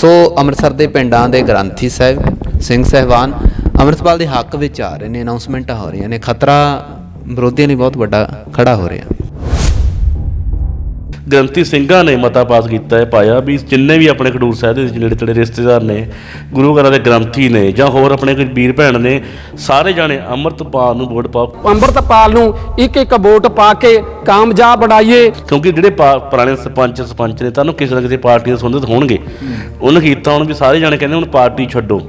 ਸੋ ਅੰਮ੍ਰਿਤਸਰ ਦੇ ਪਿੰਡਾਂ ਦੇ ਗ੍ਰੰਥੀ ਸਾਹਿਬ ਸਿੰਘ ਸਹਿਬਾਨ ਅੰਮ੍ਰਿਤਪਾਲ ਦੇ ਹੱਕ ਵਿੱਚ ਆ ਰਹੇ ਨੇ ਅਨਾਉਂਸਮੈਂਟਾਂ ਹੋ ਰਹੀਆਂ ਨੇ ਖਤਰਾ ਵਿਰੋਧੀਆਂ ਲਈ ਬਹੁਤ ਵੱਡਾ ਖੜਾ ਹੋ ਰਿਹਾ। ਗ੍ਰੰਥੀ ਸਿੰਘਾਂ ਨੇ ਮਤਾ ਪਾਸ ਕੀਤਾ ਹੈ ਪਾਇਆ ਵੀ ਜਿੰਨੇ ਵੀ ਆਪਣੇ ਖਡੂਰ ਸਾਹਿਬ ਦੇ ਨੇੜੇ ਤੇੜੇ ਰਿਸ਼ਤੇਦਾਰ ਨੇ ਗੁਰੂ ਘਰਾਂ ਦੇ ਗ੍ਰੰਥੀ ਨੇ ਜਾਂ ਹੋਰ ਆਪਣੇ ਕੋਈ ਵੀਰ ਭੈਣ ਨੇ ਸਾਰੇ ਜਾਣੇ ਅੰਮ੍ਰਿਤਪਾਲ ਨੂੰ ਵੋਟ ਪਾਓ। ਅੰਮ੍ਰਿਤਪਾਲ ਨੂੰ ਇੱਕ ਇੱਕ ਵੋਟ ਪਾ ਕੇ ਕਾਮਯਾਬ ਬਣਾਈਏ। ਕਿਉਂਕਿ ਜਿਹੜੇ ਪਾ- ਪੁਰਾਣੇ ਸਰਪੰਚ ਸਰਪੰਚ ਨੇ ਤੁਹਾਨੂੰ ਕਿਸੇ ਨਾ ਕਿਸੇ ਪਾਰਟੀ ਦੇ ਸੰਬੰਧਿਤ ਹੋਣਗੇ। ਉਹਨੇ ਕੀਤਾ ਹੁਣ ਵੀ ਸਾਰੇ ਜਾਣੇ ਕਹਿੰਦੇ ਹੁਣ ਪਾਰਟੀ ਛੱਡੋ।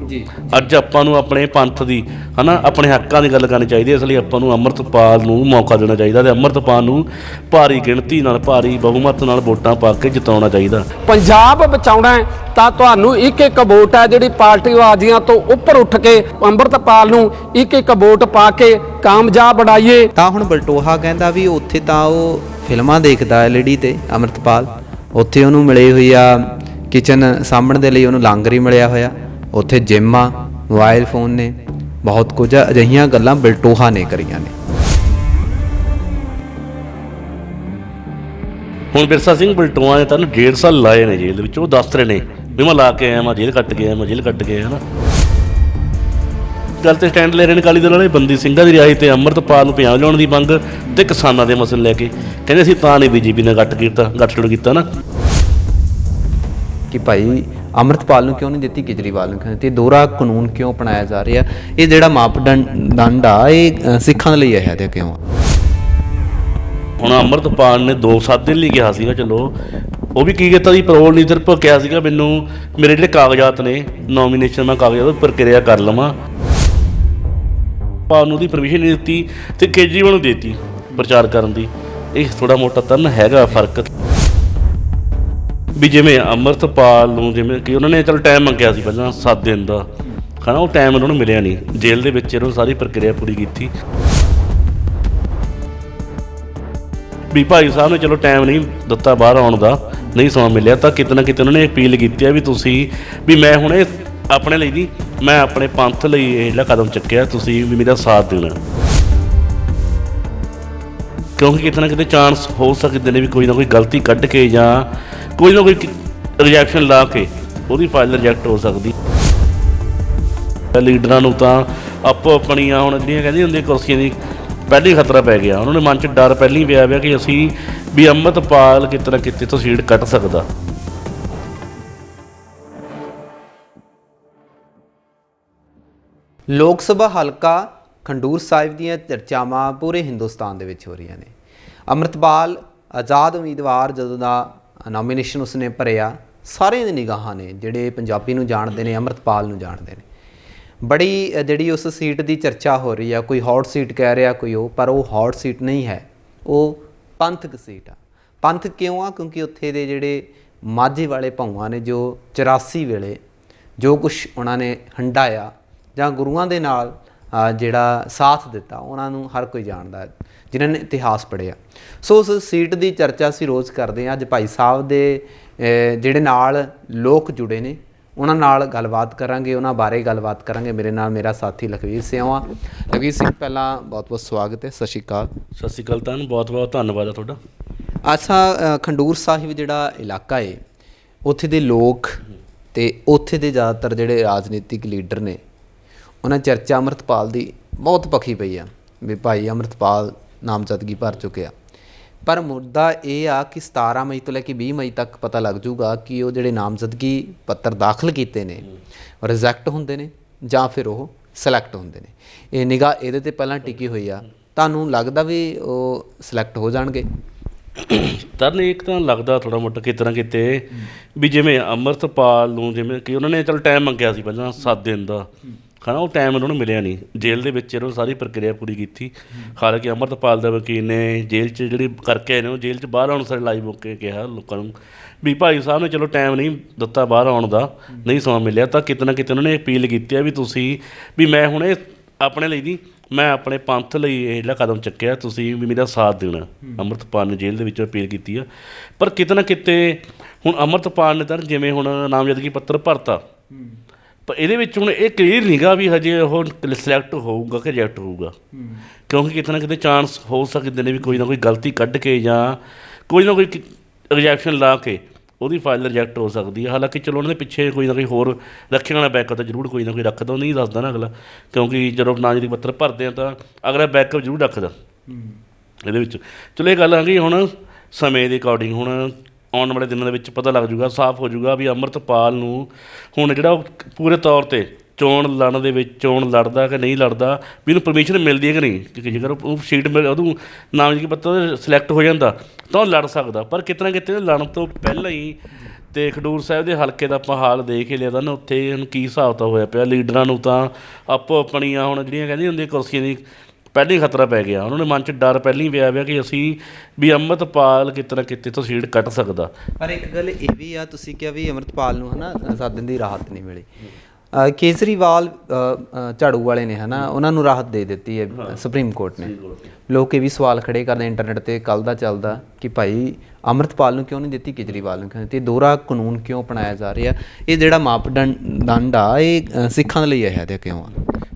ਅੱਜ ਆਪਾਂ ਨੂੰ ਆਪਣੇ ਪੰਥ ਦੀ ਹਨਾ ਆਪਣੇ ਹੱਕਾਂ ਦੀ ਗੱਲ ਕਰਨੀ ਚਾਹੀਦੀ ਹੈ। ਇਸ ਲਈ ਆਪਾਂ ਨੂੰ ਅੰਮ੍ਰਿਤਪਾਲ ਨੂੰ ਮੌਕਾ ਦੇਣਾ ਚਾਹੀਦਾ ਤੇ ਅੰਮ੍ਰਿਤਪਾਲ ਨੂੰ ਭਾਰੀ ਗਿਣਤੀ ਨਾਲ ਭਾਰੀ ਬਹੁਮਤ ਨਾਲ ਵੋਟਾਂ ਪਾ ਕੇ ਜਿਤਾਉਣਾ ਚਾਹੀਦਾ। ਪੰਜਾਬ ਬਚਾਉਣਾ ਹੈ ਤਾਂ ਤੁਹਾਨੂੰ ਇੱਕ ਇੱਕ ਵੋਟ ਹੈ ਜਿਹੜੀ ਪਾਰਟੀਵਾਦੀਆਂ ਤੋਂ ਉੱਪਰ ਉੱਠ ਕੇ ਅੰਮ੍ਰਿਤਪਾਲ ਨੂੰ ਇੱਕ ਇੱਕ ਵੋਟ ਪਾ ਕੇ ਕਾਮਯਾਬ ਬਣਾਈਏ। ਤਾਂ ਹੁਣ ਬਲਟੋਹਾ ਕਹਿੰਦਾ ਵੀ ਉੱਥੇ ਤਾਂ ਉਹ ਫਿਲਮਾਂ ਦੇਖਦਾ ਐਲਈਡੀ ਤੇ ਅੰਮ੍ਰਿਤਪਾਲ। ਉੱਥੇ ਉਹਨੂੰ ਮਿਲੀ ਹੋਈ ਆ ਕਿਚਨ ਸਾਂਭਣ ਦੇ ਲਈ ਉਹਨੂੰ ਲਾਂਗਰੀ ਮਿਲਿਆ ਹੋਇਆ। ਉੱਥੇ ਜਿਮ ਆ ਮੋਬਾਈਲ ਫੋਨ ਨੇ, ਬਹੁਤ ਕੁਝ ਅਜਿਹੀਆਂ ਗੱਲਾਂ ਬਲਟੋਹਾ ਨੇ ਕਰੀਆਂ ਨੇ। ਹੁਣ ਬਿਰਸਾ ਸਿੰਘ ਬਲਟੋਆ ਨੇ ਤੁਹਾਨੂੰ 1.5 ਸਾਲ ਲਾਏ ਨੇ ਜੇਲ੍ਹ ਵਿੱਚ, ਉਹ ਦੱਸ ਰਹੇ ਨੇ ਵੀ ਮੈਂ ਲਾ ਕੇ ਆਇਆ ਮੈਂ ਜੇਲ੍ਹ ਕੱਟ ਕੇ ਮੈਂ ਜੇਲ੍ਹ ਕੱਟ ਕੇ ਹਨਾ? ਗੱਲ ਤੇ ਸਟੈਂਡ ਲੈ ਰਹੇ ਨੇ ਕਾਲੀ ਦਲ ਵਾਲੇ ਬੰਦੀ ਸਿੰਘਾਂ ਦੀ ਰਿਹਾਈ ਤੇ ਅੰਮ੍ਰਿਤਪਾਲ ਨੂੰ ਪੰਜਾਬ ਲਿਆਉਣ ਦੀ ਮੰਗ ਤੇ ਕਿਸਾਨਾਂ ਦੇ ਮਸਲੇ ਲੈ ਕੇ। ਕਹਿੰਦੇ ਅਸੀਂ ਤਾਂ ਨਹੀਂ ਬੀਜੇਪੀ ਨੇ ਗੱਟ ਕੀਤਾ ਗੱਠਜੋੜ ਕੀਤਾ ਨਾ। ਕਿ ਭਾਈ ਅੰਮ੍ਰਿਤਪਾਲ ਨੂੰ ਕਿਉਂ ਨਹੀਂ ਦਿੱਤੀ ਕੇਜਰੀਵਾਲ ਨੂੰ? ਕਿਉਂ ਦਿੱਤੀ ਦੋਹਰਾ ਕਾਨੂੰਨ ਕਿਉਂ ਅਪਣਾਇਆ ਜਾ ਰਿਹਾ? ਇਹ ਜਿਹੜਾ ਮਾਪਦੰਡ ਦੰਡ ਆ ਇਹ ਸਿੱਖਾਂ ਦੇ ਲਈ ਹੈ ਤੇ ਕਿਉਂ ਹੁਣ ਅੰਮ੍ਰਿਤਪਾਲ ਨੇ 2-7 ਦਿਨ ਲਈ ਕਿਹਾ ਸੀਗਾ ਚਲੋ ਉਹ ਵੀ ਕੀ ਕੀਤਾ ਸੀ ਪਰੋਲ ਨਹੀਂ ਸਿਰਫ ਕਿਹਾ ਸੀਗਾ ਮੈਨੂੰ ਮੇਰੇ ਜਿਹੜੇ ਕਾਗਜ਼ਾਤ ਨੇ ਨੋਮੀਨੇਸ਼ਨ ਮੈਂ ਕਾਗਜ਼ਾਤ ਪ੍ਰਕਿਰਿਆ ਕਰ ਲਵਾਂ। ਪਾਲ ਨੂੰ ਦੀ ਪਰਮਿਸ਼ਨ ਨਹੀਂ ਦਿੱਤੀ ਤੇ ਕੇਜਰੀਵਾਲ ਨੂੰ ਦਿੱਤੀ ਪ੍ਰਚਾਰ ਕਰਨ ਦੀ। ਇਹ ਥੋੜਾ ਮੋਟਾ ਤਾਂ ਹੈਗਾ ਫ਼ਰਕ। ਵੀ ਜਿਵੇਂ ਅੰਮ੍ਰਿਤਪਾਲ ਨੂੰ ਜਿਵੇਂ ਕਿ ਉਹਨਾਂ ਨੇ ਚਲ ਟਾਈਮ ਮੰਗਿਆ ਸੀ ਪਹਿਲਾਂ 7 ਦਿਨ ਦਾ। ਹਨਾ, ਉਹ ਟਾਈਮ ਉਹਨਾਂ ਨੂੰ ਮਿਲਿਆ ਨਹੀਂ। ਜੇਲ੍ਹ ਦੇ ਵਿੱਚ ਇਹਨਾਂ ਸਾਰੀ ਪ੍ਰਕਿਰਿਆ ਪੂਰੀ ਕੀਤੀ। ਵੀ ਭਾਈ ਸਾਹਿਬ ਨੇ ਚਲੋ ਟਾਈਮ ਨਹੀਂ ਦਿੱਤਾ ਬਾਹਰ ਆਉਣ ਦਾ, ਨਹੀਂ ਸਮਾਂ ਮਿਲਿਆ, ਤਾਂ ਕਿਤੇ ਨਾ ਕਿਤੇ ਉਹਨਾਂ ਨੇ ਅਪੀਲ ਕੀਤੀ ਹੈ ਵੀ ਤੁਸੀਂ, ਵੀ ਮੈਂ ਹੁਣ ਇਹ ਆਪਣੇ ਲਈ ਨਹੀਂ ਮੈਂ ਆਪਣੇ ਪੰਥ ਲਈ ਇਹ ਜਿਹੜਾ ਕਦਮ ਚੱਕਿਆ, ਤੁਸੀਂ ਵੀ ਮੇਰਾ ਸਾਥ ਦੇਣਾ। ਕਿਉਂਕਿ ਕਿਤੇ ਨਾ ਕਿਤੇ ਚਾਂਸ ਹੋ ਸਕਦੇ ਨੇ ਵੀ ਕੋਈ ਨਾ ਕੋਈ ਗਲਤੀ ਕੱਢ ਕੇ ਜਾਂ ਕੋਈ ਨਾ ਕੋਈ ਰਿਜੈਕਸ਼ਨ ਲਾ ਕੇ ਉਹਦੀ ਫਾਈਲ ਰਿਜੈਕਟ ਹੋ ਸਕਦੀ। ਲੀਡਰਾਂ ਨੂੰ ਤਾਂ ਆਪੋ ਆਪਣੀਆਂ ਹੁਣ ਜਿਹੜੀਆਂ ਕਹਿੰਦੀ ਹੁੰਦੇ ਕੁਰਸੀਆਂ ਦੀ ਪਹਿਲੀ ਖਤਰਾ ਪੈ ਗਿਆ। ਉਹਨਾਂ ਦੇ ਮਨ 'ਚ ਡਰ ਪਹਿਲਾਂ ਹੀ ਪਿਆ ਹੋਇਆ ਕਿ ਅਸੀਂ ਵੀ ਅੰਮ੍ਰਿਤਪਾਲ ਕਿਤੇ ਨਾ ਕਿਤੇ ਤੋਂ ਸੀਟ ਕੱਟ ਸਕਦਾ। ਲੋਕ ਸਭਾ ਹਲਕਾ ਖੰਡੂਰ ਸਾਹਿਬ ਦੀਆਂ ਚਰਚਾਵਾਂ ਪੂਰੇ ਹਿੰਦੁਸਤਾਨ ਦੇ ਵਿੱਚ ਹੋ ਰਹੀਆਂ ਨੇ। ਅੰਮ੍ਰਿਤਪਾਲ ਆਜ਼ਾਦ ਉਮੀਦਵਾਰ ਜਦੋਂ ਦਾ ਨੋਮੀਨੇਸ਼ਨ ਉਸਨੇ ਭਰਿਆ, ਸਾਰਿਆਂ ਦੀ ਨਿਗਾਹਾਂ ਨੇ ਜਿਹੜੇ ਪੰਜਾਬੀ ਨੂੰ ਜਾਣਦੇ ਨੇ, ਅੰਮ੍ਰਿਤਪਾਲ ਨੂੰ ਜਾਣਦੇ ਨੇ। ਬੜੀ ਜਿਹੜੀ ਉਸ ਸੀਟ ਦੀ ਚਰਚਾ ਹੋ ਰਹੀ ਆ, ਕੋਈ ਹੌਟ ਸੀਟ ਕਹਿ ਰਿਹਾ ਕੋਈ ਉਹ, ਪਰ ਉਹ ਹੌਟ ਸੀਟ ਨਹੀਂ ਹੈ। ਉਹ ਪੰਥਕ ਸੀਟ ਆ। ਪੰਥ ਕਿਉਂ ਆ? ਕਿਉਂਕਿ ਉੱਥੇ ਦੇ ਜਿਹੜੇ ਮਾਝੇ ਵਾਲੇ ਭੌਆਂ ਨੇ, ਜੋ 84 ਵੇਲੇ ਜੋ ਕੁਝ ਉਹਨਾਂ ਨੇ ਹੰਡਾਇਆ ਜਾਂ ਗੁਰੂਆਂ ਦੇ ਨਾਲ ਜਿਹੜਾ ਸਾਥ ਦਿੱਤਾ ਉਹਨਾਂ ਨੂੰ ਹਰ ਕੋਈ ਜਾਣਦਾ ਹੈ ਜਿਨ੍ਹਾਂ ਨੇ ਇਤਿਹਾਸ ਪੜ੍ਹਿਆ। ਸੋ ਉਸ ਸੀਟ ਦੀ ਚਰਚਾ ਅਸੀਂ ਰੋਜ਼ ਕਰਦੇ ਹਾਂ। ਅੱਜ ਭਾਈ ਸਾਹਿਬ ਦੇ ਜਿਹੜੇ ਨਾਲ ਲੋਕ ਜੁੜੇ ਨੇ ਉਹਨਾਂ ਨਾਲ ਗੱਲਬਾਤ ਕਰਾਂਗੇ ਉਹਨਾਂ ਬਾਰੇ ਗੱਲਬਾਤ ਕਰਾਂਗੇ। ਮੇਰੇ ਨਾਲ ਮੇਰਾ ਸਾਥੀ ਲਖਵੀਰ ਸਿਆਵਾ ਲਖਵੀਰ ਸਿੰਘ ਪਹਿਲਾਂ ਬਹੁਤ ਬਹੁਤ ਸਵਾਗਤ ਹੈ। ਸਤਿ ਸ਼੍ਰੀ ਅਕਾਲ। ਸਤਿ ਸ਼੍ਰੀ ਅਕਾਲ ਤੁਹਾਨੂੰ। ਬਹੁਤ ਬਹੁਤ ਧੰਨਵਾਦ ਆ ਤੁਹਾਡਾ। ਅ, ਖੰਡੂਰ ਸਾਹਿਬ ਜਿਹੜਾ ਇਲਾਕਾ ਏ ਉੱਥੇ ਦੇ ਲੋਕ ਤੇ ਉੱਥੇ ਦੇ ਜ਼ਿਆਦਾਤਰ ਜਿਹੜੇ ਰਾਜਨੀਤਿਕ ਲੀਡਰ ਨੇ ਉਹਨਾਂ ਚਰਚਾ ਅੰਮ੍ਰਿਤਪਾਲ ਦੀ ਬਹੁਤ ਪੱਖੀ ਪਈ ਆ, ਵੀ ਭਾਈ ਅੰਮ੍ਰਿਤਪਾਲ ਨਾਮਜ਼ਦਗੀ ਭਰ ਚੁੱਕਿਆ ਪਰ ਮੁੱਦਾ ਇਹ ਆ ਕਿ 17 ਮਈ ਤੋਂ ਲੈ ਕੇ 20 ਮਈ ਤੱਕ ਪਤਾ ਲੱਗ ਜੂਗਾ ਕਿ ਉਹ ਜਿਹੜੇ ਨਾਮਜ਼ਦਗੀ ਪੱਤਰ ਦਾਖਲ ਕੀਤੇ ਨੇ ਰਿਜੈਕਟ ਹੁੰਦੇ ਨੇ ਜਾਂ ਫਿਰ ਉਹ ਸਿਲੈਕਟ ਹੁੰਦੇ ਨੇ। ਇਹ ਨਿਗਾਹ ਇਹਦੇ ਤੇ ਪਹਿਲਾਂ ਟਿਕੀ ਹੋਈ ਆ। ਤੁਹਾਨੂੰ ਲੱਗਦਾ ਵੀ ਉਹ ਸਿਲੈਕਟ ਹੋ ਜਾਣਗੇ? ਤਰਨ ਇੱਕ ਤਾਂ ਲੱਗਦਾ ਥੋੜਾ ਮੋਟਾ ਕਿਤੇ ਨਾ ਕਿਤੇ ਵੀ ਜਿਵੇਂ ਅੰਮ੍ਰਿਤਪਾਲ ਨੂੰ ਜਿਵੇਂ ਕਿ ਉਹਨਾਂ ਨੇ ਚਲ ਟਾਈਮ ਮੰਗਿਆ ਸੀ ਪਹਿਲਾਂ 7 ਦਿਨ ਦਾ। ਹਨਾ ਉਹ ਟਾਈਮ ਉਹਨਾਂ ਨੂੰ ਮਿਲਿਆ ਨਹੀਂ। ਜੇਲ੍ਹ ਦੇ ਵਿੱਚ ਇਹਨਾਂ ਸਾਰੀ ਪ੍ਰਕਿਰਿਆ ਪੂਰੀ ਕੀਤੀ। ਹਾਲਾਂਕਿ ਅੰਮ੍ਰਿਤਪਾਲ ਦਾ ਵਕੀਲ ਨੇ ਜੇਲ੍ਹ 'ਚ ਜਿਹੜੀ ਕਰਕੇ ਆਏ ਨੇ ਉਹ ਜੇਲ੍ਹ 'ਚ ਬਾਹਰ ਆਉਣ ਸਾਰੇ ਲਾਈਵ ਮੌਕੇ ਕਿਹਾ ਲੋਕਾਂ ਨੂੰ। ਵੀ ਭਾਈ ਸਾਹਿਬ ਨੇ ਚਲੋ ਟਾਈਮ ਨਹੀਂ ਦਿੱਤਾ ਬਾਹਰ ਆਉਣ ਦਾ ਨਹੀਂ ਸਮਾਂ ਮਿਲਿਆ ਤਾਂ ਕਿਤੇ ਨਾ ਕਿਤੇ ਉਹਨਾਂ ਨੇ ਅਪੀਲ ਕੀਤੀ ਹੈ ਵੀ ਤੁਸੀਂ ਵੀ ਮੈਂ ਹੁਣ ਇਹ ਆਪਣੇ ਲਈ ਨਹੀਂ ਮੈਂ ਆਪਣੇ ਪੰਥ ਲਈ ਇਹ ਜਿਹੜਾ ਕਦਮ ਚੱਕਿਆ ਤੁਸੀਂ ਵੀ ਮੇਰਾ ਸਾਥ ਦੇਣਾ। ਅੰਮ੍ਰਿਤਪਾਲ ਨੇ ਜੇਲ੍ਹ ਦੇ ਵਿੱਚ ਅਪੀਲ ਕੀਤੀ ਆ। ਪਰ ਕਿਤੇ ਨਾ ਕਿਤੇ ਹੁਣ ਅੰਮ੍ਰਿਤਪਾਲ ਨੇ ਤਾਂ ਜਿਵੇਂ ਹੁਣ ਨਾਮਜ਼ਦਗੀ ਪੱਤਰ ਭਰਤਾ ਪਰ ਇਹਦੇ ਵਿੱਚ ਹੁਣ ਇਹ ਕਲੀਅਰ ਨਹੀਂਗਾ ਵੀ ਹਜੇ ਉਹ ਸਿਲੈਕਟ ਹੋਊਗਾ ਕਿ ਰਿਜੈਕਟ ਹੋਊਗਾ। ਕਿਉਂਕਿ ਕਿਤੇ ਨਾ ਕਿਤੇ ਚਾਂਸ ਹੋ ਸਕਦੇ ਨੇ ਵੀ ਕੋਈ ਨਾ ਕੋਈ ਗਲਤੀ ਕੱਢ ਕੇ ਜਾਂ ਕੋਈ ਨਾ ਕੋਈ ਰਿਜੈਕਸ਼ਨ ਲਾ ਕੇ ਉਹਦੀ ਫਾਈਲ ਰਿਜੈਕਟ ਹੋ ਸਕਦੀ ਹੈ। ਹਾਲਾਂਕਿ ਚਲੋ ਉਹਨਾਂ ਦੇ ਪਿੱਛੇ ਕੋਈ ਨਾ ਕੋਈ ਹੋਰ ਰੱਖਣ ਵਾਲਾ ਬੈਕਅਪ ਤਾਂ ਜ਼ਰੂਰ ਕੋਈ ਨਾ ਕੋਈ ਰੱਖਦਾ ਉਹ ਨਹੀਂ ਦੱਸਦਾ ਨਾ ਅਗਲਾ। ਕਿਉਂਕਿ ਜਦੋਂ ਨਾਮਜ਼ਦਗੀ ਪੱਤਰ ਭਰਦੇ ਆ ਤਾਂ ਅਗਲਾ ਬੈਕਅਪ ਜ਼ਰੂਰ ਰੱਖਦਾ। ਇਹਦੇ ਵਿੱਚ ਚਲੋ ਇਹ ਗੱਲ ਆ ਗਈ ਹੁਣ ਸਮੇਂ ਦੇ ਅਕੋਰਡਿੰਗ ਹੁਣ ਆਉਣ ਵਾਲੇ ਦਿਨਾਂ ਦੇ ਵਿੱਚ ਪਤਾ ਲੱਗ ਜੂਗਾ ਸਾਫ਼ ਹੋ ਜੂਗਾ ਵੀ ਅੰਮ੍ਰਿਤਪਾਲ ਨੂੰ ਹੁਣ ਜਿਹੜਾ ਉਹ ਪੂਰੇ ਤੌਰ ਤੇ ਚੋਣ ਲੜਨ ਦੇ ਵਿੱਚ, ਚੋਣ ਲੜਦਾ ਕਿ ਨਹੀਂ ਲੜਦਾ, ਵੀ ਇਹਨੂੰ ਪਰਮਿਸ਼ਨ ਮਿਲਦੀ ਹੈ ਕਿ ਨਹੀਂ? ਕਿਉਂਕਿ ਜੇਕਰ ਉਹ- ਸੀਟ ਮਿਲ, ਉਹਨੂੰ ਨਾਮਜ਼ਦਗੀ ਪੱਤਰ ਸਿਲੈਕਟ ਹੋ ਜਾਂਦਾ, ਤਾਂ ਉਹ ਲੜ ਸਕਦਾ। ਪਰ ਕਿਤਨਾ ਕਿਤੇ ਲੜਨ ਤੋਂ ਪਹਿਲਾਂ ਹੀ ਤੇ ਖਡੂਰ ਸਾਹਿਬ ਦੇ ਹਲਕੇ ਦਾ ਆਪਾਂ ਹਾਲ ਦੇਖ ਹੀ ਲਿਆ ਤਾਂ ਉੱਥੇ ਹੁਣ ਕੀ ਹਿਸਾਬ ਤਾਂ ਹੋਇਆ ਪਿਆ, ਲੀਡਰਾਂ ਨੂੰ ਤਾਂ ਆਪੋ ਆਪਣੀਆਂ ਹੁਣ ਜਿਹੜੀਆਂ ਕਹਿੰਦੀ ਹੁੰਦੀਆਂ ਕੁਰਸੀਆਂ ਦੀ ਪਹਿਲਾਂ ਹੀ ਖਤਰਾ ਪੈ ਗਿਆ। ਉਹਨਾਂ ਦੇ ਮਨ 'ਚ ਡਰ ਪਹਿਲਾਂ ਹੀ ਪਿਆ ਪਿਆ ਕਿ ਅਸੀਂ ਵੀ ਅੰਮ੍ਰਿਤਪਾਲ ਕਿਤਨਾ ਕਿਤੇ ਤੋਂ ਸੀਟ ਕੱਟ ਸਕਦਾ। ਪਰ ਇੱਕ ਗੱਲ ਇਹ ਵੀ ਆ ਤੁਸੀਂ ਕਿਹਾ ਵੀ ਅਮਰਤਪਾਲ ਨੂੰ ਹਨਾ ਸੱਤ ਦਿਨ ਦੀ ਰਾਹਤ ਨਹੀਂ ਮਿਲੀ। ਅ, ਝਾੜੂ ਵਾਲੇ ਨੇ ਹਨਾ ਉਹਨਾਂ ਨੂੰ ਰਾਹਤ ਦੇ ਦਿੱਤੀ ਹੈ ਸੁਪਰੀਮ ਕੋਰਟ ਨੇ। ਲੋਕ ਇਹ ਵੀ ਸਵਾਲ ਖੜੇ ਕਰਦੇ ਇੰਟਰਨੈਟ ਤੇ ਕੱਲ ਦਾ ਚੱਲਦਾ ਕਿ ਭਾਈ ਅਮਰਤਪਾਲ ਨੂੰ ਕਿਉਂ ਨਹੀਂ ਦਿੱਤੀ ਕੇਜਰੀਵਾਲ ਨੂੰ ਕਿਉਂ ਦਿੱਤੀ? ਦੋਹਰਾ ਕਾਨੂੰਨ ਕਿਉਂ ਅਪਣਾਇਆ ਜਾ ਰਿਹਾ? ਇਹ ਜਿਹੜਾ ਮਾਪਦੰਡ ਦੰਡ ਆ ਇਹ ਸਿੱਖਾਂ ਦੇ ਲਈ ਇਹ ਹੈ ਤੇ ਕਿਉਂ ਆ?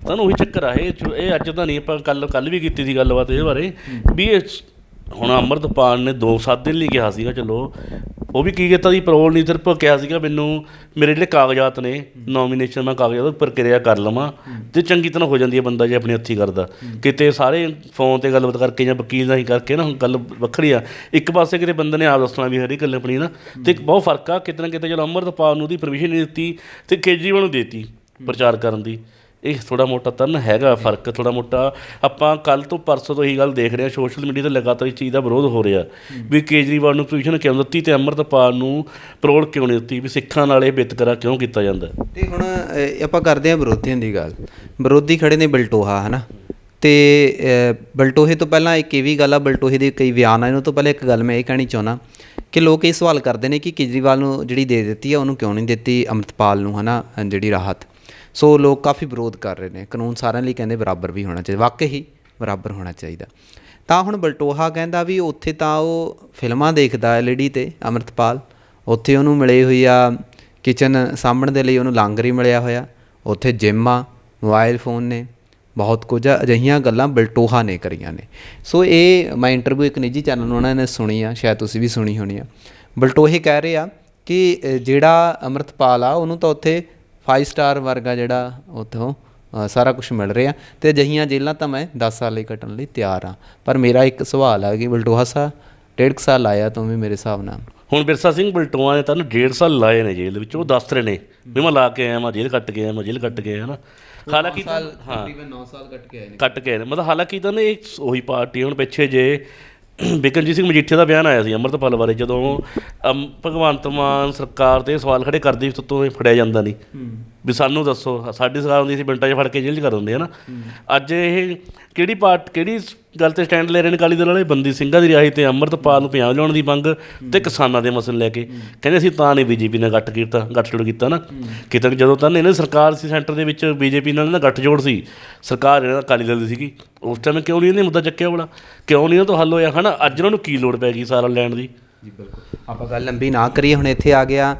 ਤੁਹਾਨੂੰ ਉਹੀ ਚੱਕਰ ਆ, ਇਹ ਚ- ਇਹ ਅੱਜ ਤਾਂ ਨਹੀਂ, ਆਪਾਂ ਕੱਲ ਕੱਲ ਵੀ ਕੀਤੀ ਸੀ ਗੱਲਬਾਤ ਇਹਦੇ ਬਾਰੇ, ਵੀ ਇਹ ਹੁਣ ਅੰਮ੍ਰਿਤਪਾਲ ਨੇ ਦੋ ਸੱਤ ਦਿਨ ਲਈ ਕਿਹਾ ਸੀਗਾ, ਚਲੋ, ਉਹ ਵੀ ਕੀ ਕੀਤਾ ਸੀ ਪਰੋਲ ਨਹੀਂ ਸਿਰਫ ਕਿਹਾ ਸੀਗਾ, ਮੈਨੂੰ ਮੇਰੇ ਜਿਹੜੇ ਕਾਗਜ਼ਾਤ ਨੇ ਨੋਮੀਨੇਸ਼ਨ ਮੈਂ ਕਾਗਜ਼ਾਤ ਉਹ ਪ੍ਰਕਿਰਿਆ ਕਰ ਲਵਾਂ, ਤੇ ਚੰਗੀ ਤਰ੍ਹਾਂ ਹੋ ਜਾਂਦੀ ਹੈ ਬੰਦਾ ਜੇ ਆਪਣੇ ਹੱਥੀ ਕਰਦਾ। ਕਿਤੇ ਸਾਰੇ ਫੋਨ ਤੇ ਗੱਲਬਾਤ ਕਰਕੇ ਜਾਂ ਵਕੀਲ ਨਾਲ ਹੀ ਕਰਕੇ ਨਾ ਗੱਲ ਵੱਖਰੀ ਆ, ਇੱਕ ਪਾਸੇ ਕਿਤੇ ਬੰਦੇ ਨੇ ਆਪ ਦੱਸਣਾ ਵੀ ਹਰੀ ਗੱਲ ਆਪਣੀ ਨਾ, ਤੇ ਬਹੁਤ ਫ਼ਰਕ ਆ, ਕਿਤੇ ਨਾ ਕਿਤੇ ਜਦੋਂ ਅੰਮ੍ਰਿਤਪਾਲ ਨੂੰ ਉਹਦੀ ਪਰਮਿਸ਼ਨ ਨਹੀਂ ਦਿੱਤੀ, ਤੇ ਕੇਜਰੀਵਾਲ ਨੂੰ ਦੇਤੀ ਪ੍ਰਚਾਰ ਕਰਨ ਦੀ। ਇਹ ਥੋੜਾ ਮੋਟਾ ਤਨ ਹੈਗਾ ਫ਼ਰਕ ਥੋੜਾ ਮੋਟਾ। ਆਪਾਂ ਕੱਲ ਤੋਂ ਪਰਸੋਂ ਤੋਂ ਇਹੀ ਗੱਲ ਦੇਖ ਰਹੇ ਹਾਂ ਸੋਸ਼ਲ ਮੀਡੀਆ ਤੇ ਲਗਾਤਾਰ ਇਸ ਚੀਜ਼ ਦਾ ਵਿਰੋਧ ਹੋ ਰਿਹਾ। ਵੀ ਕੇਜਰੀਵਾਲ ਨੂੰ ਪੋਜੀਸ਼ਨ ਕਿਉਂ ਦਿੱਤੀ ਤੇ ਅੰਮ੍ਰਿਤਪਾਲ ਨੂੰ ਪਰੋਲ ਕਿਉਂ ਨਹੀਂ ਦਿੱਤੀ? ਵੀ ਸਿੱਖਾਂ ਨਾਲ ਇਹ ਵਿਤਕਰਾ ਕਿਉਂ ਕੀਤਾ ਜਾਂਦਾ? ਤੇ ਹੁਣ ਆਪਾਂ ਕਰਦੇ ਹਾਂ ਵਿਰੋਧੀਆਂ ਦੀ ਗੱਲ। ਵਿਰੋਧੀ ਖੜੇ ਨੇ ਬਲਟੋਹਾ ਹਨਾ? ਤੇ ਅ, ਬਲਟੋਹੇ ਤੋਂ ਪਹਿਲਾਂ ਇੱਕ ਇਹ ਵੀ ਗੱਲ ਆ ਬਲਟੋਹੇ ਦੇ ਕਈ ਬਿਆਨ ਆ ਇਹਨਾਂ ਤੋਂ ਪਹਿਲਾਂ ਇੱਕ ਗੱਲ ਮੈਂ ਇਹ ਕਹਿਣੀ ਚਾਹੁੰਦਾ ਕਿ ਲੋਕ ਇਹ ਸਵਾਲ ਕਰਦੇ ਨੇ ਕਿ ਕੇਜਰੀਵਾਲ ਨੂੰ ਜਿਹੜੀ ਦੇ ਦਿੱਤੀ ਆ ਉਹਨੂੰ ਕਿਉਂ ਨਹੀਂ ਦਿੱਤੀ ਅੰਮ੍ਰਿਤਪਾਲ ਨੂੰ ਹਨਾ ਅ, ਜਿਹੜੀ ਰਾਹਤ? ਸੋ ਲੋਕ ਕਾਫੀ ਵਿਰੋਧ ਕਰ ਰਹੇ ਨੇ। ਕਾਨੂੰਨ ਸਾਰਿਆਂ ਲਈ ਕਹਿੰਦੇ ਬਰਾਬਰ ਵੀ ਹੋਣਾ ਚਾਹੀਦਾ। ਵਾਕਈ ਬਰਾਬਰ ਹੋਣਾ ਚਾਹੀਦਾ। ਤਾਂ ਹੁਣ ਬਲਟੋਹਾ ਕਹਿੰਦਾ ਵੀ ਉੱਥੇ ਤਾਂ ਉਹ ਫਿਲਮਾਂ ਦੇਖਦਾ ਐਲਈਡੀ ਤੇ ਅੰਮ੍ਰਿਤਪਾਲ। ਉੱਥੇ ਉਹਨੂੰ ਮਿਲੀ ਹੋਈ ਆ ਕਿਚਨ ਸਾਂਭਣ ਦੇ ਲਈ ਉਹਨੂੰ ਲਾਂਗਰੀ ਮਿਲਿਆ ਹੋਇਆ। ਉੱਥੇ ਜਿਮ ਆ ਮੋਬਾਈਲ ਫੋਨ ਨੇ। ਬਹੁਤ ਕੁਝ ਆ, ਅਜਿਹੀਆਂ ਗੱਲਾਂ ਬਲਟੋਹਾ ਨੇ ਕਰੀਆਂ ਨੇ। ਸੋ ਇਹ ਮੈਂ ਇੰਟਰਵਿਊ ਇੱਕ ਨਿੱਜੀ ਚੈਨਲ ਨੂੰ ਉਹਨਾਂ ਨੇ ਸੁਣੀ ਆ ਸ਼ਾਇਦ ਤੁਸੀਂ ਵੀ ਸੁਣੀ ਹੋਣੀ ਆ। ਬਲਟੋਹੇ ਕਹਿ ਰਹੇ ਆ ਕਿ ਜਿਹੜਾ ਅੰਮ੍ਰਿਤਪਾਲ ਆ ਉਹਨੂੰ ਤਾਂ ਉੱਥੇ 5 ਸਟਾਰ ਵਰਗਾ ਜਿਹੜਾ ਉੱਥੋਂ ਸਾਰਾ ਕੁਝ ਮਿਲ ਰਿਹਾ। ਤੇ ਅਜਿਹੀਆਂ ਜੇਲ੍ਹਾਂ ਤਾਂ ਮੈਂ 10 ਸਾਲ ਲਈ ਕੱਟਣ ਲਈ ਤਿਆਰ ਆ ਪਰ ਮੇਰਾ ਇੱਕ ਸਵਾਲ ਆ ਕਿ ਬਲਟੋਹਾ ਸਾਹਿਬ ਡੇਢ ਸਾਲ ਆਇਆ ਤੂੰ ਵੀ ਮੇਰੇ ਹਿਸਾਬ ਨਾਲ। ਹੁਣ ਬਿਰਸਾ ਸਿੰਘ ਬਲਟੋਆ ਨੇ ਤਾਂ ਡੇਢ ਸਾਲ ਲਾਏ ਨੇ ਜੇਲ੍ਹ ਵਿੱਚ। ਉਹ ਦੱਸ ਰਹੇ ਨੇ ਵੀ ਮੈਂ ਲਾ ਕੇ ਆਇਆ ਮੈਂ ਜੇਲ੍ਹ ਕੱਟ ਕੇ ਆਇਆ ਮੈਂ ਜੇਲ੍ਹ ਕੱਟ ਕੇ ਆਇਆ ਨਾ। ਹਾਲਾਂਕਿ ਹਾਂ। ਤਕਰੀਬਨ 9 ਸਾਲ ਕੱਟ ਕੇ ਆਏ ਨੇ। ਕੱਟ ਕੇ ਆਏ ਨੇ। ਮਤਲਬ ਹਾਲਾਂਕਿ ਤਾਂ ਨਾ ਇਹ ਉਹੀ ਪਾਰਟੀ ਹੁਣ ਪਿੱਛੇ ਜੇ ਬਿਕਰਮਜੀਤ ਸਿੰਘ ਮਜੀਠੀਆ ਦਾ ਬਿਆਨ ਆਇਆ ਸੀ ਅੰਮ੍ਰਿਤਪਾਲ ਬਾਰੇ ਜਦੋਂ ਅਮ, ਭਗਵੰਤ ਮਾਨ ਸਰਕਾਰ ਤੇ ਸਵਾਲ ਖੜੇ ਕਰਦੀ ਸੀ ਤੋਂ ਇਹ ਫੜਿਆ ਜਾਂਦਾ ਨਹੀਂ। ਵੀ ਸਾਨੂੰ ਦੱਸੋ, ਸਾਡੀ ਸਰਕਾਰ ਹੁੰਦੀ ਸੀ ਮਿੰਟਾਂ 'ਚ ਫੜ ਕੇ ਜੇਲ੍ਹ 'ਚ ਕਰ ਦਿੰਦੇ ਆ ਨਾ। ਅੱਜ ਇਹ ਕਿਹੜੀ ਪਾਰਟ, ਕਿਹੜੀ ਗੱਲ ਤੇ ਸਟੈਂਡ ਲੈ ਰਹੇ ਨੇ ਅਕਾਲੀ ਦਲ ਵਾਲੇ? ਬੰਦੀ ਸਿੰਘਾਂ ਦੀ ਰਿਹਾਈ ਤੇ ਅੰਮ੍ਰਿਤਪਾਲ ਨੂੰ ਪੰਜਾਬ ਲਿਆਉਣ ਦੀ ਮੰਗ ਤੇ ਕਿਸਾਨਾਂ ਦੇ ਮਸਲੇ ਲੈ ਕੇ। ਕਹਿੰਦੇ ਅਸੀਂ ਤਾਂ ਨਹੀਂ ਬੀਜੇਪੀ ਨਾਲ ਗੱਠ ਕੀਤਾ ਗੱਠਜੋੜ ਕੀਤਾ ਨਾ। ਕਿਤੇ ਜਦੋਂ ਤਾਂ ਇਹਨਾਂ ਦੀ ਸਰਕਾਰ ਸੀ ਸੈਂਟਰ ਦੇ ਵਿੱਚ, ਬੀਜੇਪੀ ਨਾਲ ਨਾ ਗੱਠਜੋੜ ਸੀ। ਸਰਕਾਰ ਇਹਨਾਂ ਦਾ ਅਕਾਲੀ ਦਲ ਦੀ ਸੀਗੀ। ਉਸ ਟਾਈਮ ਕਿਉਂ ਨਹੀਂ ਇਹਨੇ ਮੁੱਦਾ ਚੱਕਿਆ ਬੜਾ? ਕਿਉਂ ਨਹੀਂ ਉਹ ਤੋਂ ਹੱਲ ਹੋਇਆ? ਹਨਾ, ਅੱਜ ਉਹਨਾਂ ਨੂੰ ਕੀ ਲੋੜ ਪੈ ਗਈ ਸਾਰਾ ਲੈਣ ਦੀ? ਜੀ, ਬਿਲਕੁਲ। ਆਪਾਂ ਗੱਲ ਲੰਬੀ ਨਾ ਕਰੀਏ, ਹੁਣ ਇੱਥੇ ਆ ਗਿਆ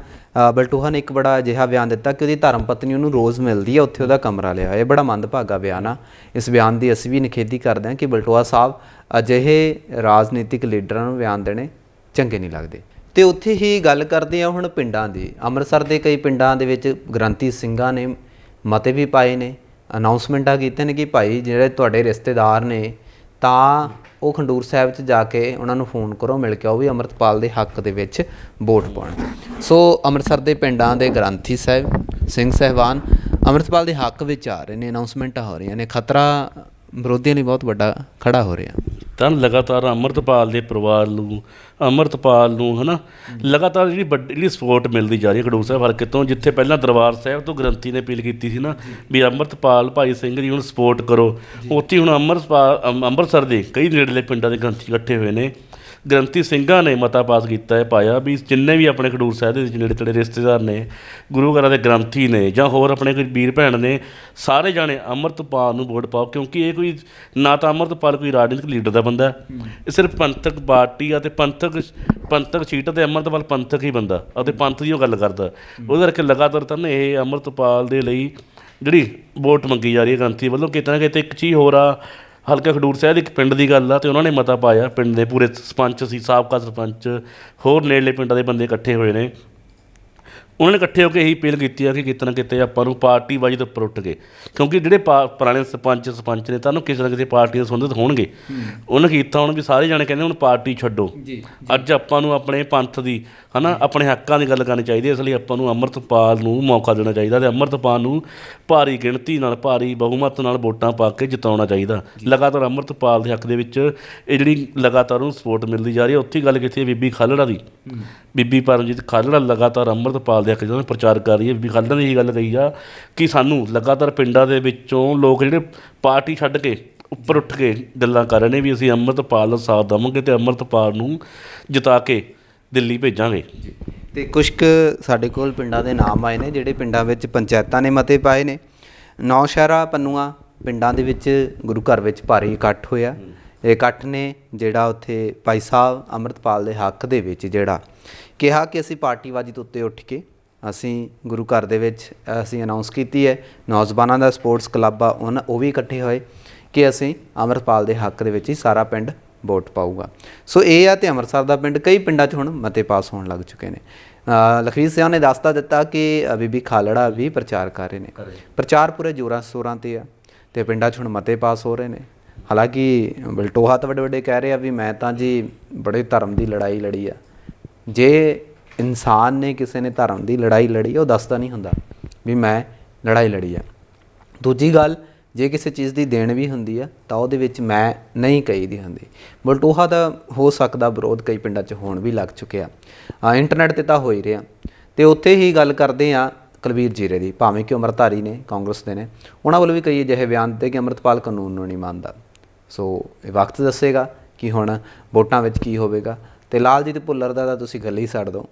ਬਲਟੂਹਾ ਨੇ ਇੱਕ ਬੜਾ ਅਜਿਹਾ ਬਿਆਨ ਦਿੱਤਾ ਕਿ ਉਹਦੀ ਧਰਮ ਪਤਨੀ ਉਹਨੂੰ ਰੋਜ਼ ਮਿਲਦੀ ਹੈ ਉੱਥੇ ਉਹਦਾ ਕਮਰਾ ਲਿਆ ਇਹ ਬੜਾ ਮੰਦਭਾਗਾ ਬਿਆਨ ਆ। ਇਸ ਬਿਆਨ ਦੀ ਅਸੀਂ ਵੀ ਨਿਖੇਧੀ ਕਰਦੇ ਹਾਂ ਕਿ ਬਲਟੋਹਾ ਸਾਹਿਬ ਅਜਿਹੇ ਰਾਜਨੀਤਿਕ ਲੀਡਰਾਂ ਨੂੰ ਬਿਆਨ ਦੇਣੇ ਚੰਗੇ ਨਹੀਂ ਲੱਗਦੇ। ਤੇ ਉੱਥੇ ਹੀ ਗੱਲ ਕਰਦੇ ਆ ਹੁਣ ਪਿੰਡਾਂ ਦੀ। ਅੰਮ੍ਰਿਤਸਰ ਦੇ ਕਈ ਪਿੰਡਾਂ ਦੇ ਵਿੱਚ ਗ੍ਰੰਥੀ ਸਿੰਘਾਂ ਨੇ ਮਤੇ ਵੀ ਪਾਏ ਨੇ ਅਨਾਉਂਸਮੈਂਟਾਂ ਕੀਤੇ ਨੇ ਕਿ ਭਾਈ ਜਿਹੜੇ ਤੁਹਾਡੇ ਰਿਸ਼ਤੇਦਾਰ ਨੇ ਤਾਂ ਉਹ ਖੰਡੂਰ ਸਾਹਿਬ 'ਚ ਜਾ ਕੇ ਉਹਨਾਂ ਨੂੰ ਫੋਨ ਕਰੋ, ਮਿਲ ਕੇ ਆਓ ਵੀ ਅੰਮ੍ਰਿਤਪਾਲ ਦੇ ਹੱਕ ਦੇ ਵਿੱਚ ਵੋਟ ਪਾਉਣ। ਸੋ ਅੰਮ੍ਰਿਤਸਰ ਦੇ ਪਿੰਡਾਂ ਦੇ ਗ੍ਰੰਥੀ ਸਾਹਿਬ, ਸਿੰਘ ਸਹਿਬਾਨ ਅੰਮ੍ਰਿਤਪਾਲ ਦੇ ਹੱਕ ਵਿੱਚ ਆ ਰਹੇ ਨੇ ਅਨਾਉਂਸਮੈਂਟਾਂ ਹੋ ਰਹੀਆਂ ਨੇ, ਖਤਰਾ ਵਿਰੋਧੀਆਂ ਲਈ ਬਹੁਤ ਵੱਡਾ ਖੜਾ ਹੋ ਰਿਹਾ। ਤਾਂ ਲਗਾਤਾਰ ਅੰਮ੍ਰਿਤਪਾਲ ਦੇ ਪਰਿਵਾਰ ਨੂੰ ਅੰਮ੍ਰਿਤਪਾਲ ਨੂੰ ਹਨਾ? ਲਗਾਤਾਰ ਜਿਹੜੀ ਵੱਡੀ ਜਿਹੜੀ ਸਪੋਰਟ ਮਿਲਦੀ ਜਾ ਰਹੀ ਹੈ ਖਡੂਰ ਸਾਹਿਬ ਹਲਕੇ ਤੋਂ ਜਿੱਥੇ ਪਹਿਲਾਂ ਦਰਬਾਰ ਸਾਹਿਬ ਤੋਂ ਗ੍ਰੰਥੀ ਨੇ ਅਪੀਲ ਕੀਤੀ ਸੀ ਨਾ ਵੀ ਅੰਮ੍ਰਿਤਪਾਲ ਭਾਈ ਸਿੰਘ ਜੀ ਹੁਣ ਸਪੋਰਟ ਕਰੋ। ਉੱਥੇ ਹੁਣ ਅੰਮ੍ਰਿਤਪਾਲ ਅੰਮ- ਅੰਮ੍ਰਿਤਸਰ ਦੇ ਕਈ ਨੇੜਲੇ ਪਿੰਡਾਂ ਦੇ ਗ੍ਰੰਥੀ ਇਕੱਠੇ ਹੋਏ ਨੇ। ਗ੍ਰੰਥੀ ਸਿੰਘਾਂ ਨੇ ਮਤਾ ਪਾਸ ਕੀਤਾ ਹੈ ਪਾਇਆ ਵੀ ਜਿੰਨੇ ਵੀ ਆਪਣੇ ਖਡੂਰ ਸਾਹਿਬ ਦੇ ਨੇੜੇ ਤੇੜੇ ਰਿਸ਼ਤੇਦਾਰ ਨੇ ਗੁਰੂ ਘਰਾਂ ਦੇ ਗ੍ਰੰਥੀ ਨੇ ਜਾਂ ਹੋਰ ਆਪਣੇ ਕੋਈ ਵੀਰ ਭੈਣ ਨੇ ਸਾਰੇ ਜਾਣੇ ਅੰਮ੍ਰਿਤਪਾਲ ਨੂੰ ਵੋਟ ਪਾਓ ਕਿਉਂਕਿ ਇਹ ਕੋਈ ਨਾ ਤਾਂ ਅੰਮ੍ਰਿਤਪਾਲ ਕੋਈ ਰਾਜਨੀਤਿਕ ਲੀਡਰ ਦਾ ਬੰਦਾ ਹੈ, ਇਹ ਸਿਰਫ ਪੰਥਕ ਪਾਰਟੀ ਆ ਤੇ ਪੰਥਕ ਪੰਥਕ ਸੀਟ ਤੇ ਅੰਮ੍ਰਿਤਪਾਲ ਪੰਥਕ ਹੀ ਬੰਦਾ ਅਤੇ ਪੰਥ ਦੀ ਉਹ ਗੱਲ ਕਰਦਾ। ਉਹਦੇ ਕਰਕੇ ਲਗਾਤਾਰ ਤਾਂ ਇਹ ਅੰਮ੍ਰਿਤਪਾਲ ਦੇ ਲਈ ਜਿਹੜੀ ਵੋਟ ਮੰਗੀ ਜਾ ਰਹੀ ਹੈ ਗ੍ਰੰਥੀ ਵੱਲੋਂ ਕਿਤੇ ਨਾ ਕਿਤੇ ਇੱਕ ਚੀਜ਼ ਹੋਰ ਆ ਹਲਕਾ ਖਡੂਰ ਸਾਹਿਬ ਇੱਕ ਪਿੰਡ ਦੀ ਗੱਲ ਆ ਤੇ ਉਹਨਾਂ ਨੇ ਮਤਾ ਪਾਇਆ, ਪਿੰਡ ਦੇ ਪੂਰੇ ਸਰਪੰਚ ਸੀ, ਸਾਬਕਾ ਸਰਪੰਚ, ਹੋਰ ਨੇੜਲੇ ਪਿੰਡਾਂ ਦੇ ਬੰਦੇ ਇਕੱਠੇ ਹੋਏ ਨੇ। ਉਹਨਾਂ ਨੇ ਇਕੱਠੇ ਹੋ ਕੇ ਇਹੀ ਅਪੀਲ ਕੀਤੀ ਆ ਕਿ ਕਿਤੇ ਨਾ ਕਿਤੇ ਆਪਾਂ ਨੂੰ ਪਾਰਟੀ ਬਾਜੀ ਤੋਂ ਉੱਪਰ ਉੱਠ ਕੇ ਕਿਉਂਕਿ ਜਿਹੜੇ ਪਾ- ਪੁਰਾਣੇ ਸਰਪੰਚ ਸਰਪੰਚ ਨੇ ਤੁਹਾਨੂੰ ਕਿਸੇ ਨਾ ਕਿਸੇ ਪਾਰਟੀ ਨਾਲ ਸੰਬੰਧਿਤ ਹੋਣਗੇ। ਉਹਨੇ ਕੀਤਾ ਹੁਣ ਵੀ ਸਾਰੇ ਜਾਣੇ ਕਹਿੰਦੇ ਹੁਣ ਪਾਰਟੀ ਛੱਡੋ। ਅੱਜ ਆਪਾਂ ਨੂੰ ਆਪਣੇ ਪੰਥ ਦੀ ਹਨਾ ਆਪਣੇ ਹੱਕਾਂ ਦੀ ਗੱਲ ਕਰਨੀ ਚਾਹੀਦੀ ਹੈ। ਇਸ ਲਈ ਆਪਾਂ ਨੂੰ ਅੰਮ੍ਰਿਤਪਾਲ ਨੂੰ ਮੌਕਾ ਦੇਣਾ ਚਾਹੀਦਾ ਤੇ ਅੰਮ੍ਰਿਤਪਾਲ ਨੂੰ ਭਾਰੀ ਗਿਣਤੀ ਨਾਲ ਭਾਰੀ ਬਹੁਮਤ ਨਾਲ ਵੋਟਾਂ ਪਾ ਕੇ ਜਿਤਾਉਣਾ ਚਾਹੀਦਾ। ਲਗਾਤਾਰ ਅੰਮ੍ਰਿਤਪਾਲ ਦੇ ਹੱਕ ਦੇ ਵਿੱਚ ਇਹ ਜਿਹੜੀ ਲਗਾਤਾਰ ਉਹਨੂੰ ਸਪੋਰਟ ਮਿਲਦੀ ਜਾ ਰਹੀ ਹੈ ਉੱਥੇ ਹੀ ਗੱਲ ਕੀਤੀ ਹੈ ਬੀਬੀ ਖਾਲੜਾ ਦੀ। ਬੀਬੀ ਪਰਮਜੀਤ ਖਾਲੜਾ ਲਗਾਤਾਰ ਅੰਮ੍ਰਿਤਪਾਲ ਦੇ ਹੱਕ 'ਚ ਉਹਨੇ ਪ੍ਰਚਾਰ ਕਰ ਰਹੀ ਹੈ ਬੀਬੀ ਖਾਲੜਾ ਨੇ ਇਹ ਗੱਲ ਕਹੀ ਆ ਕਿ ਸਾਨੂੰ ਲਗਾਤਾਰ ਪਿੰਡਾਂ ਦੇ ਵਿੱਚੋਂ ਲੋਕ ਜਿਹੜੇ ਪਾਰਟੀ ਛੱਡ ਕੇ ਉੱਪਰ ਉੱਠ ਕੇ ਗੱਲਾਂ ਕਰ ਰਹੇ ਨੇ ਵੀ ਅਸੀਂ ਅੰਮ੍ਰਿਤਪਾਲ ਦਾ ਸਾਥ ਦੇਵਾਂਗੇ ਤੇ ਅੰਮ੍ਰਿਤਪਾਲ ਨੂੰ ਜਿਤਾ ਕੇ ਦਿੱਲੀ ਭੇਜਾਂਗੇ। ਤੇ ਕੁਝ ਕੁ ਸਾਡੇ ਕੋਲ ਪਿੰਡਾਂ ਦੇ ਨਾਮ ਆਏ ਨੇ ਜਿਹੜੇ ਪਿੰਡਾਂ ਵਿੱਚ ਪੰਚਾਇਤਾਂ ਨੇ ਮਤੇ ਪਾਏ ਨੇ। ਨੌ ਸ਼ਹਿਰਾ ਪੰਨੂਆ ਪਿੰਡਾਂ ਦੇ ਵਿੱਚ ਗੁਰੂ ਘਰ ਵਿੱਚ ਭਾਰੀ ਇਕੱਠ ਹੋਇਆ। ਇਹ ਇਕੱਠ ਨੇ ਜਿਹੜਾ ਉੱਥੇ ਭਾਈ ਸਾਹਿਬ ਅੰਮ੍ਰਿਤਪਾਲ ਦੇ ਹੱਕ ਦੇ ਵਿੱਚ ਜਿਹੜਾ ਕਿਹਾ ਕਿ ਅਸੀਂ ਪਾਰਟੀਬਾਜ਼ੀ ਤੋਂ ਉੱਤੇ ਉੱਠ ਕੇ ਅਸੀਂ ਗੁਰੂ ਘਰ ਦੇ ਵਿੱਚ ਅਸੀਂ ਅਨਾਉਂਸ ਕੀਤੀ ਹੈ ਨੌਜਵਾਨਾਂ ਦਾ ਸਪੋਰਟਸ ਕਲੱਬ ਆ ਉਹਨਾਂ ਉਹ ਵੀ ਇਕੱਠੇ ਹੋਏ ਕਿ ਅਸੀਂ ਅੰਮ੍ਰਿਤਪਾਲ ਦੇ ਹੱਕ ਦੇ ਵਿੱਚ ਹੀ ਸਾਰਾ ਪਿੰਡ ਵੋਟ ਪਾਊਗਾ। ਸੋ ਇਹ ਆ ਤੇ ਅੰਮ੍ਰਿਤਸਰ ਦਾ ਪਿੰਡ ਕਈ ਪਿੰਡਾਂ 'ਚ ਹੁਣ ਮਤੇ ਪਾਸ ਹੋਣ ਲੱਗ ਚੁੱਕੇ ਨੇ। ਲਖਵੀਰ ਸਿੰਘ ਨੇ ਦੱਸਤਾ ਦਿੱਤਾ ਕਿ ਬੀਬੀ ਖਾਲੜਾ ਵੀ ਪ੍ਰਚਾਰ ਕਰ ਰਹੇ ਨੇ। ਪ੍ਰਚਾਰ ਪੂਰੇ ਜੋਰਾਂ ਸ਼ੋਰਾਂ ਤੇ ਆ ਤੇ ਪਿੰਡਾਂ 'ਚ ਹੁਣ ਮਤੇ ਪਾਸ ਹੋ ਰਹੇ ਨੇ। ਹਾਲਾਂਕਿ ਬਲਟੋਹਾ ਤਾਂ ਵੱਡੇ ਵੱਡੇ ਕਹਿ ਰਹੇ ਆ ਵੀ ਮੈਂ ਤਾਂ ਜੀ ਬੜੇ ਧਰਮ ਦੀ ਲੜਾਈ ਲੜੀ ਆ। ਜੇ ਇਨਸਾਨ ਨੇ ਕਿਸੇ ਨੇ ਧਰਮ ਦੀ ਲੜਾਈ ਲੜੀ, ਉਹ ਦੱਸਦਾ ਨਹੀਂ ਹੁੰਦਾ ਵੀ ਮੈਂ ਲੜਾਈ ਲੜੀ ਆ। ਦੂਜੀ ਗੱਲ, ਜੇ ਕਿਸੇ ਚੀਜ਼ ਦੀ ਦੇਣ ਵੀ ਹੁੰਦੀ ਆ, ਤਾਂ ਉਹਦੇ ਵਿੱਚ ਮੈਂ ਨਹੀਂ ਕਹੀ ਦੀ ਹੁੰਦੀ। ਬਲਟੋਹਾ ਦਾ ਹੋ ਸਕਦਾ ਵਿਰੋਧ ਕਈ ਪਿੰਡਾਂ 'ਚ ਹੋਣ ਵੀ ਲੱਗ ਚੁੱਕਿਆ ਆ। ਇੰਟਰਨੈਟ ਤੇ ਤਾਂ ਹੋ ਹੀ ਰਿਹਾ। ਤੇ ਉੱਥੇ ਹੀ ਗੱਲ ਕਰਦੇ ਆ ਕੁਲਵੀਰ ਜੀਰੇ ਦੀ, ਭਾਵੇਂ ਕਿ ਉਮਰਧਾਰੀ ਨੇ, ਕਾਂਗਰਸ ਦੇ ਨੇ। ਉਹਨਾਂ ਵੱਲੋਂ ਵੀ ਕਈ ਅਜਿਹੇ ਬਿਆਨ ਦਿੱਤੇ ਕਿ ਅੰਮ੍ਰਿਤਪਾਲ ਕਾਨੂੰਨ ਨੂੰ ਨਹੀਂ ਮੰਨਦਾ। ਸੋ ਇਹ ਵਕਤ ਦੱਸੇਗਾ ਕਿ ਹੁਣ ਵੋਟਾਂ ਵਿੱਚ ਕੀ ਹੋਵੇਗਾ। ਤੇ ਲਾਲਜੀਤ ਭੁੱਲਰ ਦਾ ਤਾਂ ਤੁਸੀਂ ਗੱਲ ਹੀ ਛੱਡ ਦਿਓ।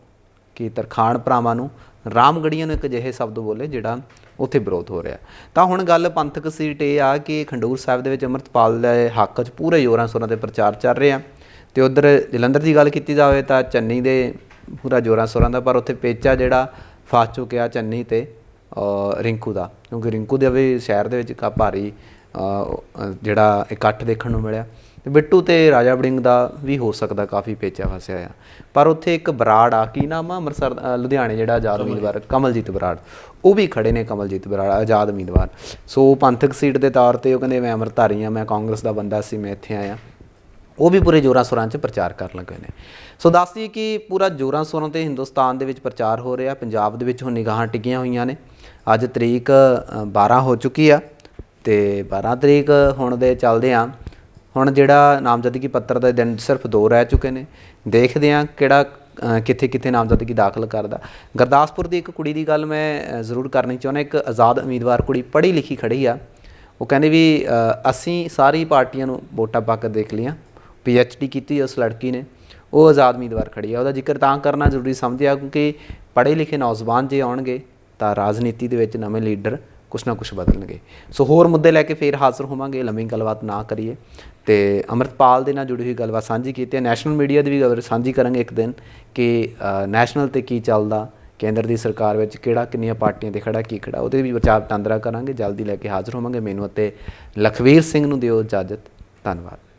ਕਿ ਤਰਖਾਣ ਭਰਾਵਾਂ ਨੂੰ ਰਾਮਗੜੀਆਂ ਨੂੰ ਇੱਕ ਅਜਿਹੇ ਸ਼ਬਦ ਬੋਲੇ ਜਿਹੜਾ ਉੱਥੇ ਵਿਰੋਧ ਹੋ ਰਿਹਾ। ਤਾਂ ਹੁਣ ਗੱਲ ਪੰਥਕ ਸੀਟ ਇਹ ਆ ਕਿ ਖੰਡੂਰ ਸਾਹਿਬ ਦੇ ਵਿੱਚ ਅੰਮ੍ਰਿਤਪਾਲ ਦੇ ਹੱਕ 'ਚ ਪੂਰੇ ਜ਼ੋਰਾਂ ਸ਼ੋਰਾਂ ਤੇ ਪ੍ਰਚਾਰ ਚੱਲ ਰਿਹਾ ਤੇ ਉਧਰ ਜਲੰਧਰ ਦੀ ਗੱਲ ਕੀਤੀ ਜਾਵੇ ਤਾਂ ਚੰਨੀ ਦੇ ਪੂਰਾ ਜ਼ੋਰਾਂ ਸ਼ੋਰਾਂ ਦਾ, ਪਰ ਉੱਥੇ ਪੇਚਾ ਜਿਹੜਾ ਫਸ ਚੁੱਕਿਆ ਚੰਨੀ ਤੇ ਰਿੰਕੂ ਦਾ। ਕਿਉਂਕਿ ਰਿੰਕੂ ਦੇ ਵੀ ਸ਼ਹਿਰ ਦੇ ਵਿੱਚ ਕਾ ਭਾਰੀ ਜਿਹੜਾ ਇਕੱਠ ਦੇਖਣ ਨੂੰ ਮਿਲਿਆ। ਤੇ ਬਿੱਟੂ ਤੇ ਰਾਜਾ ਵੜਿੰਗ ਦਾ ਵੀ ਹੋ ਸਕਦਾ ਕਾਫੀ ਪੇਚਾ ਫਸਿਆ ਆ ਪਰ ਉੱਥੇ ਇੱਕ ਬਰਾੜ ਆ ਕੀ ਨਾਮ ਆ? ਅੰਮ੍ਰਿਤਸਰ ਲੁਧਿਆਣੇ ਜਿਹੜਾ ਆਜ਼ਾਦ ਉਮੀਦਵਾਰ ਕਮਲਜੀਤ ਬਰਾੜ। ਉਹ ਵੀ ਖੜੇ ਨੇ ਕਮਲਜੀਤ ਬਰਾੜ ਆਜ਼ਾਦ ਉਮੀਦਵਾਰ। ਸੋ ਪੰਥਕ ਸੀਟ ਦੇ ਤੌਰ ਤੇ ਉਹ ਕਹਿੰਦੇ ਮੈਂ ਅੰਮ੍ਰਿਤਧਾਰੀ ਆ ਮੈਂ ਕਾਂਗਰਸ ਦਾ ਬੰਦਾ ਸੀ ਮੈਂ ਇੱਥੇ ਆਇਆ। ਉਹ ਵੀ ਪੂਰੇ ਜੋਰਾਂ ਸ਼ੋਰਾਂ 'ਚ ਪ੍ਰਚਾਰ ਕਰਨ ਲੱਗੇ ਨੇ। ਸੋ ਦੱਸ ਦਈਏ ਕਿ ਪੂਰਾ ਜੋਰਾਂ ਸ਼ੋਰਾਂ ਤੇ ਹਿੰਦੁਸਤਾਨ ਦੇ ਵਿੱਚ ਪ੍ਰਚਾਰ ਹੋ ਰਿਹਾ। ਪੰਜਾਬ ਦੇ ਵਿੱਚ ਹੁਣ ਨਿਗਾਹਾਂ ਟਿਕੀਆਂ ਹੋਈਆਂ ਨੇ। ਅੱਜ ਤਰੀਕ ਅ, 12 ਹੋ ਚੁੱਕੀ ਆ। ਅਤੇ ਬਾਰ੍ਹਾਂ ਤਰੀਕ ਹੁਣ ਦੇ ਚੱਲਦੇ ਹਾਂ ਹੁਣ ਜਿਹੜਾ ਨਾਮਜ਼ਦਗੀ ਪੱਤਰ ਦੇ ਦਿਨ ਸਿਰਫ ਦੋ ਰਹਿ ਚੁੱਕੇ ਨੇ। ਦੇਖਦੇ ਹਾਂ ਕਿਹੜਾ ਕਿੱਥੇ ਕਿੱਥੇ ਨਾਮਜ਼ਦਗੀ ਦਾਖਲ ਕਰਦਾ। ਗੁਰਦਾਸਪੁਰ ਦੀ ਇੱਕ ਕੁੜੀ ਦੀ ਗੱਲ ਮੈਂ ਜ਼ਰੂਰ ਕਰਨੀ ਚਾਹੁੰਦਾ। ਇੱਕ ਆਜ਼ਾਦ ਉਮੀਦਵਾਰ ਕੁੜੀ ਪੜ੍ਹੀ ਲਿਖੀ ਖੜੀ ਆ। ਉਹ ਕਹਿੰਦੇ ਵੀ ਅਸੀਂ ਸਾਰੀ ਪਾਰਟੀਆਂ ਨੂੰ ਵੋਟਾਂ ਪਾ ਕੇ ਦੇਖ ਲਈਆਂ। ਡੀ ਕੀਤੀ ਉਸ ਲੜਕੀ ਨੇ। ਉਹ ਆਜ਼ਾਦ ਉਮੀਦਵਾਰ ਖੜੀ ਆ। ਉਹਦਾ ਜ਼ਿਕਰ ਤਾਂ ਕਰਨਾ ਜ਼ਰੂਰੀ ਸਮਝਿਆ ਕਿਉਂਕਿ ਪੜ੍ਹੇ ਲਿਖੇ ਨੌਜਵਾਨ ਜੇ ਆਉਣਗੇ ਤਾਂ ਰਾਜਨੀਤੀ ਦੇ ਵਿੱਚ ਨਵੇਂ ਲੀਡਰ ਕੁਛ ਨਾ ਕੁਛ ਬਦਲਣਗੇ। ਸੋ ਹੋਰ ਮੁੱਦੇ ਲੈ ਕੇ ਫੇਰ ਹਾਜ਼ਰ ਹੋਵਾਂਗੇ, ਲੰਮੀ ਗੱਲਬਾਤ ਨਾ ਕਰੀਏ। ਤੇ ਅਮਰਤਪਾਲ ਦੇ ਨਾਲ ਜੁੜੀ ਹੋਈ ਗੱਲਬਾਤ ਸਾਂਝੀ ਕੀਤੀ ਹੈ। ਨੈਸ਼ਨਲ ਮੀਡੀਆ ਦੀ ਵੀ ਖਬਰ ਸਾਂਝੀ ਕਰਾਂਗੇ ਇੱਕ ਦਿਨ ਕਿ ਨੈਸ਼ਨਲ ਤੇ ਕੀ ਚੱਲਦਾ, ਕੇਂਦਰ ਦੀ ਸਰਕਾਰ ਵਿੱਚ ਕਿਹੜਾ, ਕਿੰਨੀਆਂ ਪਾਰਟੀਆਂ ਤੇ ਖੜਾ, ਕੀ ਖੜਾ, ਉਹਦੇ ਵੀ ਵਿਚਾਰ ਟਾਂਦਰਾ ਕਰਾਂਗੇ। ਜਲਦੀ ਲੈ ਕੇ ਹਾਜ਼ਰ ਹੋਵਾਂਗੇ। ਮੈਨੂੰ ਅਤੇ ਲਖਵੀਰ ਸਿੰਘ ਨੂੰ ਦਿਓ ਇਜਾਜ਼ਤ। ਧੰਨਵਾਦ।